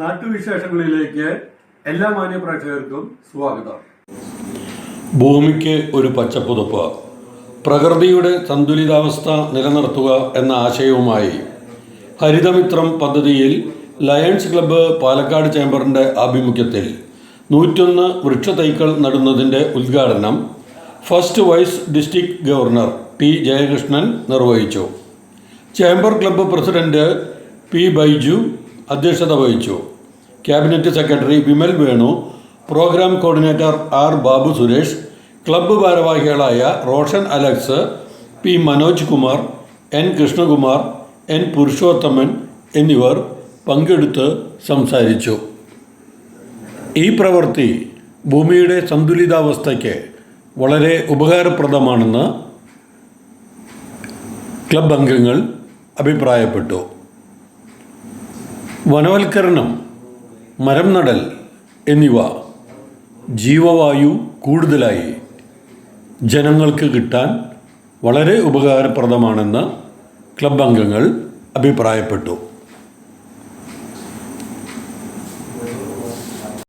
നാട്ടുവിശേഷങ്ങളിലേക്ക് എല്ലാ മാന്യപ്രേക്ഷകർക്കും സ്വാഗതം. ഭൂമിക്ക് ഒരു പച്ചപ്പുതപ്പ്. പ്രകൃതിയുടെ സന്തുലിതാവസ്ഥ നിലനിർത്തുക എന്ന ആശയവുമായി ഹരിതമിത്രം പദ്ധതിയിൽ ലയൺസ് ക്ലബ്ബ് പാലക്കാട് ചേംബറിന്റെ ആഭിമുഖ്യത്തിൽ നൂറ്റൊന്ന് വൃക്ഷത്തൈകൾ നടുന്നതിന്റെ ഉദ്ഘാടനം first vice district governor T Jayakrishnan നിർവഹിച്ചു. Chamber club president P Baiju അധ്യക്ഷത വഹിച്ചു. Cabinet secretary Vimal Venu programme coordinator R Babu Suresh club ഭാരവാഹികളായ Roshan Alex P Manoj Kumar N Krishnakumar N Purushothaman എന്നിവർ പങ്കെടുത്ത് സംസാരിച്ചു. ഈ പ്രവൃത്തി ഭൂമിയുടെ സന്തുലിതാവസ്ഥയ്ക്ക് വളരെ ഉപകാരപ്രദമാണെന്ന് ക്ലബ് അംഗങ്ങൾ അഭിപ്രായപ്പെട്ടു. വനവൽക്കരണം മരം നടൽ എന്നിവ ജീവവായു കൂടുതലായി ജനങ്ങൾക്ക് കിട്ടാൻ വളരെ ഉപകാരപ്രദമാണെന്ന് ക്ലബ് അംഗങ്ങൾ അഭിപ്രായപ്പെട്ടു.